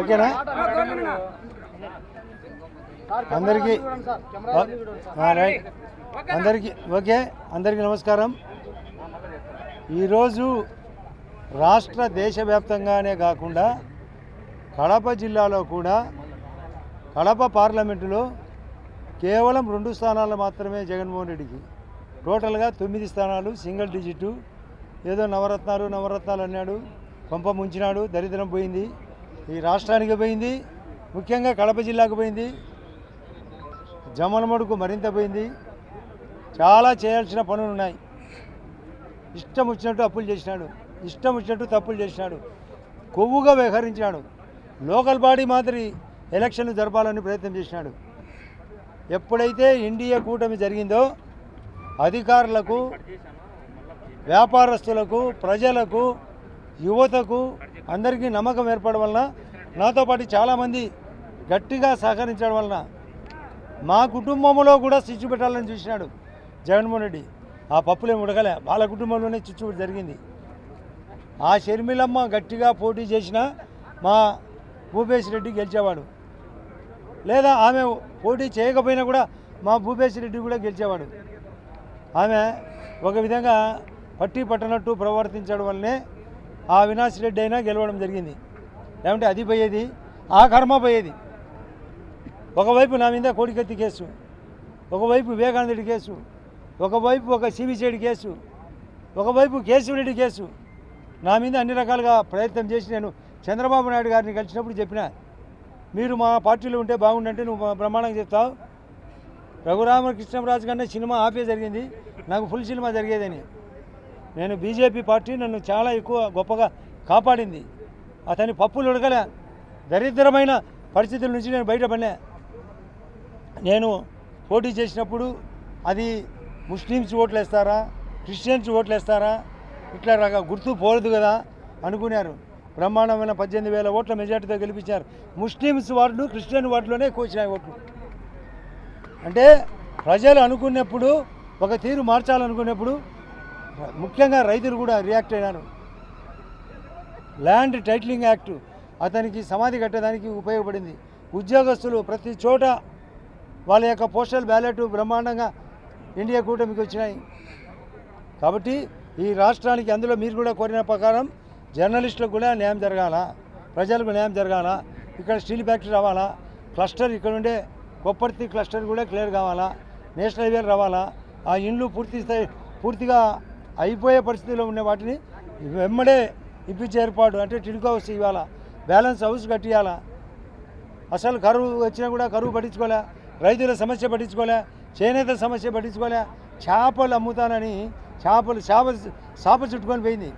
ఓకేనా? అందరికీ రైట్. అందరికీ ఓకే అందరికీ నమస్కారం. ఈరోజు రాష్ట్ర దేశవ్యాప్తంగానే కాకుండా కడప జిల్లాలో కూడా కడప పార్లమెంటులో కేవలం రెండు స్థానాలు మాత్రమే జగన్మోహన్ రెడ్డికి. టోటల్గా తొమ్మిది స్థానాలు సింగిల్ డిజిట్. ఏదో నవరత్నాలు నవరత్నాలు అన్నాడు పంప ముంచినాడు దరిద్రం పోయింది. ఈ రాష్ట్రానికి పోయింది ముఖ్యంగా కడప జిల్లాకు పోయింది జమలమడుకు మరింత పోయింది. చాలా చేయాల్సిన పనులు ఉన్నాయి. ఇష్టం వచ్చినట్టు అప్పులు చేసినాడు. ఇష్టం వచ్చినట్టు తప్పులు చేసినాడు. కొవ్వుగా వ్యవహరించినాడు. లోకల్ బాడీ మాదిరి ఎలక్షన్లు జరపాలని ప్రయత్నం చేసినాడు. ఎప్పుడైతే ఇండియా కూటమి జరిగిందో అధికారులకు వ్యాపారస్తులకు ప్రజలకు యువతకు అందరికీ నమ్మకం ఏర్పడడం వలన నాతో పాటు చాలామంది గట్టిగా సహకరించడం వలన మా కుటుంబంలో కూడా చిచ్చు పెట్టాలని చూసినాడు జగన్మోహన్ రెడ్డి. ఆ పప్పులేమి ఉడకలే. వాళ్ళ కుటుంబంలోనే చిచ్చు జరిగింది. ఆ షర్మిలమ్మ గట్టిగా పోటీ చేసిన మా భూపేష్ రెడ్డి గెలిచేవాడు. లేదా ఆమె పోటీ చేయకపోయినా కూడా మా భూపేష్ రెడ్డి కూడా గెలిచేవాడు. ఆమె ఒక విధంగా పట్టి పట్టనట్టు ప్రవర్తించడం వల్లనే ఆ అవినాష్ రెడ్డి అయినా గెలవడం జరిగింది. ఏమంటే అది పోయేది ఆ కర్మ పోయేది. ఒకవైపు నా మీద కోడికత్తి కేసు ఒకవైపు వివేకానందుడి కేసు ఒకవైపు ఒక సిబిసిఐడి కేసు ఒకవైపు కేశవరెడ్డి కేసు. నా మీద అన్ని రకాలుగా ప్రయత్నం చేసి నేను చంద్రబాబు నాయుడు గారిని కలిసినప్పుడు చెప్పిన మీరు మా పార్టీలో ఉంటే బాగుండంటే నువ్వు బ్రహ్మాండంగా చెప్తావు రఘురామకృష్ణరాజు కన్నా సినిమా ఆపే జరిగింది నాకు ఫుల్ సినిమా జరిగేదని. నేను బీజేపీ పార్టీ నన్ను చాలా ఎక్కువ గొప్పగా కాపాడింది. అతని పప్పులు ఉడకలే దరిద్రమైన పరిస్థితుల నుంచి నేను బయటపడినా. నేను పోటీ చేసినప్పుడు అది ముస్లిమ్స్ ఓట్లు వేస్తారా క్రిస్టియన్స్ ఓట్లు వేస్తారా ఇట్లా రక గుర్తు పోలేదు కదా అనుకున్నారు. బ్రహ్మాండమైన పద్దెనిమిది వేల ఓట్ల మెజార్టీతో గెలిపించారు. ముస్లిమ్స్ వార్డు క్రిస్టియన్ వార్డులోనే ఎక్కువ వచ్చినాయి ఓట్లు. అంటే ప్రజలు అనుకున్నప్పుడు ఒక తీరు మార్చాలనుకున్నప్పుడు ముఖ్యంగా రైతులు కూడా రియాక్ట్ అయినారు. ల్యాండ్ టైటిలింగ్ యాక్ట్ అతనికి సమాధి కట్టడానికి ఉపయోగపడింది. ఉద్యోగస్తులు ప్రతి చోట వాళ్ళ యొక్క పోస్టల్ బ్యాలెట్ బ్రహ్మాండంగా ఇండియా కూటమికి వచ్చినాయి. కాబట్టి ఈ రాష్ట్రానికి అందులో మీరు కూడా కోరిన ప్రకారం జర్నలిస్టులకు కూడా న్యాయం జరగాల? ప్రజలకు న్యాయం జరగాల? ఇక్కడ స్టీల్ ఫ్యాక్టరీ రావాలా? క్లస్టర్ ఇక్కడ ఉండే కొప్పర్తి క్లస్టర్ కూడా క్లియర్ కావాలా? నేషనల్ హైవే రావాలా? ఆ ఇండ్లు పూర్తి స్థాయి పూర్తిగా అయిపోయే పరిస్థితిలో ఉన్న వాటిని వెమ్మడే ఇప్పించే ఏర్పాటు అంటే టిడ్కో హౌస్ ఇవ్వాలా? బ్యాలెన్స్ హౌస్ కట్టియాలా? అసలు కరువు వచ్చినా కూడా కరువు పట్టించుకోలే. రైతుల సమస్య పట్టించుకోలే. చేనేత సమస్య పట్టించుకోలే. చేపలు అమ్ముతానని చేపలు చేప చేప చుట్టుకొని పోయింది.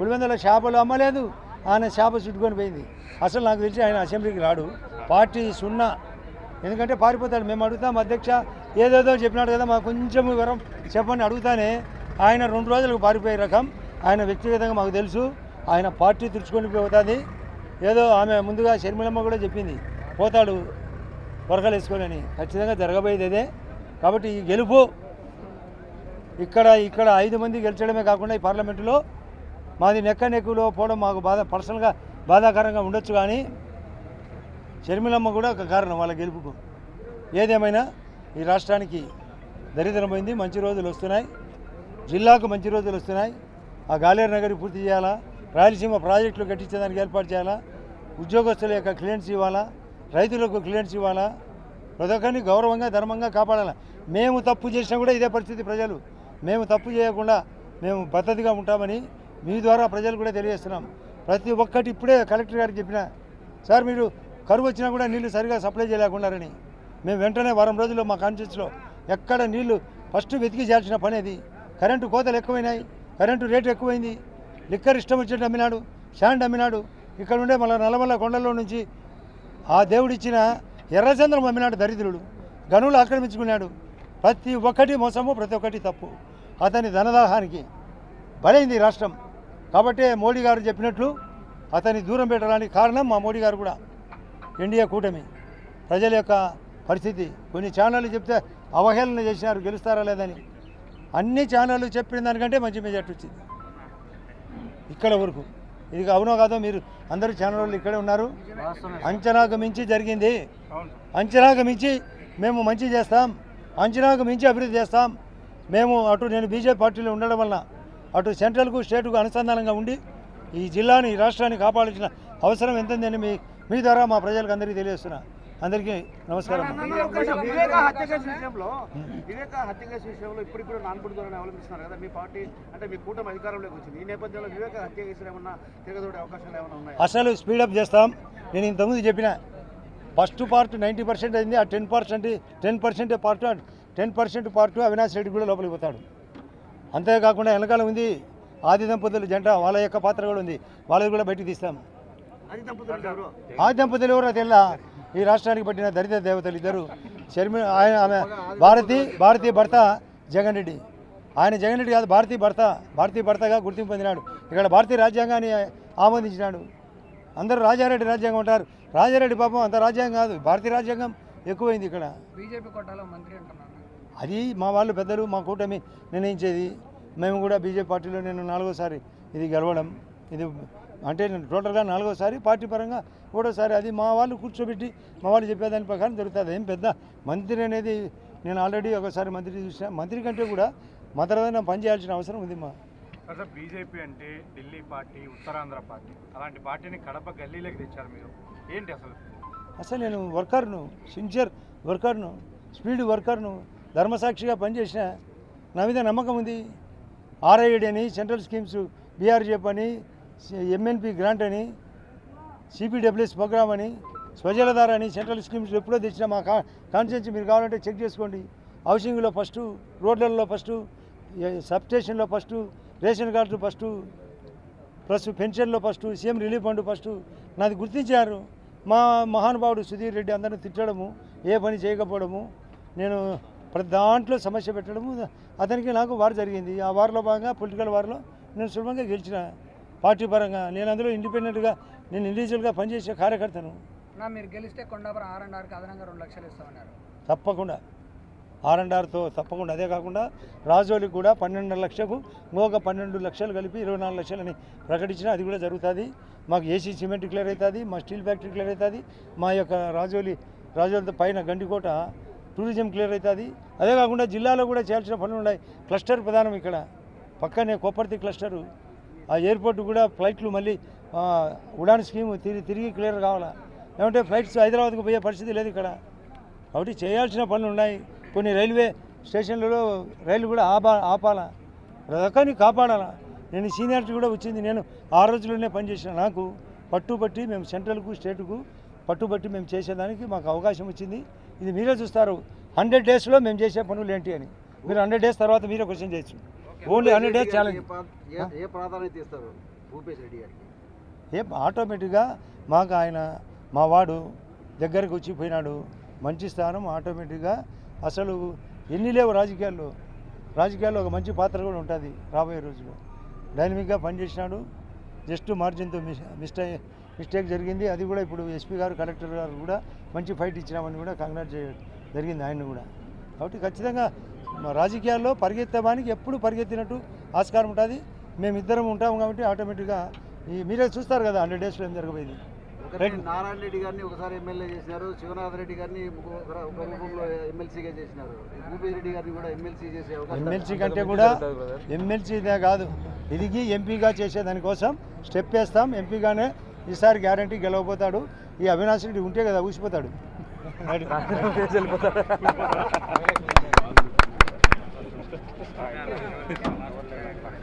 పులివెందుల చేపలు అమ్మలేదు. ఆయన చేప చుట్టుకొని పోయింది. అసలు నాకు తెలిసి ఆయన అసెంబ్లీకి రాడు. పార్టీ సున్నా. ఎందుకంటే పారిపోతాడు. మేము అడుగుతాం అధ్యక్ష. ఏదేదో చెప్పినాడు కదా. మాకు కొంచెం వివరం చెప్పండి. అడుగుతానే ఆయన రెండు రోజులకు పారిపోయే రకం. ఆయన వ్యక్తిగతంగా మాకు తెలుసు. ఆయన పార్టీ తుడుచుకొని పోతుంది. ఏదో ఆమె ముందుగా షర్మిలమ్మ కూడా చెప్పింది. పోతాడు వరకలు వేసుకొని ఖచ్చితంగా జరగబోయేది అదే. కాబట్టి ఈ గెలుపు ఇక్కడ ఇక్కడ ఐదు మంది గెలిచడమే కాకుండా ఈ పార్లమెంటులో మాది నెక్క నెక్కులో పోవడం మాకు బాధ పర్సనల్గా బాధాకరంగా ఉండొచ్చు కానీ షర్మిలమ్మ కూడా ఒక కారణం వాళ్ళ గెలుపుకు. ఏదేమైనా ఈ రాష్ట్రానికి దరిద్రమైంది మంచి రోజులు వస్తున్నాయి. జిల్లాకు మంచి రోజులు వస్తున్నాయి. ఆ గాలేరు నగరి పూర్తి చేయాలా? రాయలసీమ ప్రాజెక్టులు కట్టించేదానికి ఏర్పాటు చేయాలా? ఉద్యోగస్తుల యొక్క క్లియరెన్స్ ఇవ్వాలా? రైతులకు క్లియరెన్స్ ఇవ్వాలా? ప్రతి ఒక్కరిని గౌరవంగా ధర్మంగా కాపాడాలి? మేము తప్పు చేసినా కూడా ఇదే పరిస్థితి ప్రజలు. మేము తప్పు చేయకుండా మేము పద్ధతిగా ఉంటామని మీ ద్వారా ప్రజలు కూడా తెలియజేస్తున్నాం. ప్రతి ఒక్కటి ఇప్పుడే కలెక్టర్ గారికి చెప్పిన సార్ మీరు కరువు వచ్చినా కూడా నీళ్ళు సరిగా సప్లై చేయలేకున్నారని మేము వెంటనే వారం రోజుల్లో మా కాన్షియస్లో ఎక్కడ నీళ్ళు ఫస్ట్ వెతికి చేయాల్సిన పని అది. కరెంటు కోతలు ఎక్కువైనాయి కరెంటు రేటు ఎక్కువైంది. లిక్కర్ ఇష్టం వచ్చినట్టు అమ్మినాడు శాండ్ అమ్మినాడు. ఇక్కడ ఉండే మళ్ళీ నల్లమల్ల కొండల్లో నుంచి ఆ దేవుడిచ్చిన ఎర్రచంద్రం అమ్మినాడు దరిద్రుడు. గనులు ఆక్రమించుకున్నాడు. ప్రతి ఒక్కటి మోసము ప్రతి ఒక్కటి తప్పు. అతని ధనదాహానికి బలైంది రాష్ట్రం. కాబట్టే మోడీ గారు చెప్పినట్లు అతన్ని దూరం పెట్టడానికి కారణం మా మోడీ గారు కూడా. ఇండియా కూటమి. ప్రజల యొక్క పరిస్థితి. కొన్ని ఛానళ్ళు చెప్తే అవహేళన చేసినారు గెలుస్తారా లేదని. అన్ని ఛానళ్ళు చెప్పిన దానికంటే మంచి మెజార్టీ వచ్చింది. ఇక్కడ వరకు. ఇది అవునో కాదో మీరు అందరూ ఛానల్ వాళ్ళు ఇక్కడే ఉన్నారు. అంచనాకు మించి జరిగింది. అంచనాకు మించి మేము మంచి చేస్తాం. అంచనాకు మించి అభివృద్ధి చేస్తాం. మేము అటు నేను బీజేపీ పార్టీలో ఉండడం వలన అటు సెంట్రల్కు స్టేట్కు అనుసంధానంగా ఉండి ఈ జిల్లాని ఈ రాష్ట్రాన్ని కాపాడాల్సిన అవసరం ఎంతందని మీ మీ ద్వారా మా ప్రజలకు అందరికీ తెలియజేస్తున్నాను అందరికీ నమస్కారం. వివేక హత్య కేసు విషయంలో వివేక హత్య కేసు విషయంలో ఇప్పుడిప్పుడు నాన్పుడు ధోరణి అవలంబిస్తున్నారు కదా మీ పార్టీ అంటే మీ కూటమి అధికారంలోకి వచ్చింది. ఈ నేపథ్యంలో వివేక హత్య కేసులు ఏమన్నా తిరగదోడే అవకాశాలు ఏమైనా ఉన్నాయి? అసలు స్పీడప్ చేస్తాం. నేను ఇంతకుముందు చెప్పిన ఫస్ట్ పార్ట్ నైంటీ పర్సెంట్ అయింది ఆ ten percent ten percent part ten percent part Avinash Reddy కూడా లోపలికి పోతాడు. అంతేకాకుండా వెనకాల ఉంది ఆది దంపతుల జంట వాళ్ళ యొక్క పాత్ర కూడా ఉంది. వాళ్ళది కూడా బయటికి తీస్తాం. అది దంపతులు ఎవరు? ఆ దంపతులు ఎవరో తెల్ల. ఈ రాష్ట్రానికి పట్టిన దరిద్ర దేవతలు ఇద్దరు. షర్మి ఆయన ఆమె భారతి భారతీయ భర్త జగన్ రెడ్డి. ఆయన జగన్ రెడ్డి కాదు భారతీయ భర్త భారతీయ భర్తగా గుర్తింపు పొందినాడు. ఇక్కడ భారతీయ రాజ్యాంగాన్ని ఆమోదించినాడు. అందరూ రాజారెడ్డి రాజ్యాంగం అంటారు. రాజారెడ్డి పాపం అంత రాజ్యాంగం కాదు భారతీయ రాజ్యాంగం ఎక్కువైంది ఇక్కడ. బీజేపీ కోటాలో మంత్రి అంటున్నారు. అది మా వాళ్ళు పెద్దలు మా కూటమి నిర్ణయించేది. మేము కూడా బీజేపీ పార్టీలో నేను నాలుగోసారి ఇది గెలవడం. ఇది అంటే నేను టోటల్గా నాలుగోసారి పార్టీ పరంగా మూడోసారి అది మా వాళ్ళు కూర్చోబెట్టి మా వాళ్ళు చెప్పేదాని ప్రకారం జరుగుతుంది. ఏం పెద్ద మంత్రి అనేది నేను ఆల్రెడీ ఒకసారి మంత్రి చూసిన మంత్రి కంటే కూడా మతరమైన పని చేయాల్సిన అవసరం ఉంది మా. అసలు బీజేపీ అంటే ఢిల్లీ పార్టీ ఉత్తరాంధ్ర పార్టీ అలాంటి పార్టీని కడప గల్లీలోకి తెచ్చారు మీరు. ఏంటి అసలు? అసలు నేను వర్కర్ను సిన్సియర్ వర్కర్ను స్పీడ్ వర్కర్ను ధర్మసాక్షిగా పనిచేసిన నా మీద నమ్మకం ఉంది. ఆర్ఐడి అని సెంట్రల్ స్కీమ్స్ బీఆర్జేప్ అని ఎంఎన్పి గ్రాంట్ అని సిపిడబ్ల్యూఎస్ ప్రోగ్రామ్ అని స్వజలధార అని సెంట్రల్ స్కీమ్స్ ఎప్పుడో తెచ్చిన మా కా కాన్స్టిట్యూన్సీ మీరు కావాలంటే చెక్ చేసుకోండి. హౌసింగ్లో ఫస్ట్ రోడ్లలో ఫస్ట్ సబ్ స్టేషన్లో first ration card first plus పెన్షన్లో first CM relief fund first నాది గుర్తించారు మా మహానుభావుడు సుధీర్ రెడ్డి అందరిని తిట్టడము ఏ పని చేయకపోవడము నేను ప్రతి దాంట్లో సమస్య పెట్టడము అతనికి నాకు వారు జరిగింది. ఆ వారిలో భాగంగా పొలిటికల్ వారిలో నేను సులభంగా గెలిచిన. పార్టీ పరంగా నేను అందులో ఇండిపెండెంట్గా నేను ఇండివిజువల్గా పనిచేసే కార్యకర్తను. మీరు గెలిస్తే కొండాపురం ఆర్ అండ్ ఆర్కి అదనంగా రెండు లక్షలు ఇస్తామన్నారు. తప్పకుండా. ఆర్ అండ్ ఆర్తో తప్పకుండా. అదే కాకుండా రాజోలికి కూడా పన్నెండు లక్షలకు ఇంకొక పన్నెండు లక్షలు కలిపి ఇరవై నాలుగు లక్షలని ప్రకటించిన అది కూడా జరుగుతుంది. మాకు ఏసీ సిమెంట్ క్లియర్ అవుతుంది మా స్టీల్ ఫ్యాక్టరీ క్లియర్ అవుతుంది మా యొక్క రాజోలి రాజోలితో పైన గండికోట టూరిజం క్లియర్ అవుతుంది. అదే కాకుండా జిల్లాలో కూడా చేయాల్సిన పనులు ఉన్నాయి. క్లస్టర్ ప్రధానం ఇక్కడ. పక్కనే కొప్పర్తి క్లస్టరు. ఆ ఎయిర్పోర్ట్ కూడా ఫ్లైట్లు మళ్ళీ ఉడాన్ స్కీమ్ తిరిగి తిరిగి క్లియర్ కావాలా? ఏమంటే ఫ్లైట్స్ హైదరాబాద్కు పోయే పరిస్థితి లేదు ఇక్కడ. కాబట్టి చేయాల్సిన పనులు ఉన్నాయి. కొన్ని రైల్వే స్టేషన్లలో రైలు కూడా ఆపా ఆపాలా? రకాన్ని కాపాడాలా? నేను సీనియారిటీ కూడా వచ్చింది. నేను ఆ రోజుల్లోనే పనిచేసిన నాకు పట్టుబట్టి మేము సెంట్రల్కు స్టేట్కు పట్టుబట్టి మేము చేసేదానికి మాకు అవకాశం వచ్చింది. ఇది మీరే చూస్తారు. హండ్రెడ్ డేస్లో మేము చేసే పనులు ఏంటి అని. మీరు హండ్రెడ్ డేస్ తర్వాత మీరే క్వశ్చన్ చేయొచ్చు. ఓన్లీ హండ్రెడ్ డేస్ ఛాలెంజ్ ఏ ప్రా- ఏ- ఏ ప్రాధాన్యత ఇస్తారు భూపేష్ రెడ్డి గారికి? ఏ ఆటోమేటిక్గా మాకు ఆయన మా వాడు దగ్గరకు వచ్చి పోయినాడు. మంచి స్థానం ఆటోమేటిక్గా అసలు ఎన్ని లేవు రాజకీయాల్లో. రాజకీయాల్లో ఒక మంచి పాత్ర కూడా ఉంటుంది రాబోయే రోజుల్లో. డైనమిక్గా పనిచేసినాడు. జస్ట్ మార్జిన్తో మిస్ మిస్టే మిస్టేక్ జరిగింది. అది కూడా ఇప్పుడు ఎస్పీ గారు కలెక్టర్ గారు కూడా మంచి ఫైట్ ఇచ్చినామని కూడా కంగ్రాట్ చేయడం జరిగింది ఆయన కూడా. కాబట్టి ఖచ్చితంగా రాజకీయాల్లో పరిగెత్తడానికి ఎప్పుడు పరిగెత్తినట్టు ఆస్కారం ఉంటుంది. మేమిద్దరం ఉంటాం కాబట్టి ఆటోమేటిక్గా ఈ మీరే చూస్తారు కదా హండ్రెడ్ డేస్లో ఏం జరగబోయేది. నారాయణ రెడ్డి గారిని ఒకసారి ఎమ్మెల్యే చేసినారు. శివనాథ్ రెడ్డి గారిని ఒక ఒక రూపంలో ఎమ్మెల్సీగా చేసినారు. భూపేష్ రెడ్డి గారిని కూడా ఎమ్మెల్సీ చేసే ఎమ్మెల్సీ కంటే కూడా ఎమ్మెల్సీదే కాదు? ఎదిగి ఎంపీగా చేసేదానికోసం స్టెప్ వేస్తాం. ఎంపీగానే ఈసారి గ్యారంటీ గెలవబోతాడు. ఈ అవినాష్ రెడ్డి ఉంటే కదా ఊసిపోతాడు. Yeah.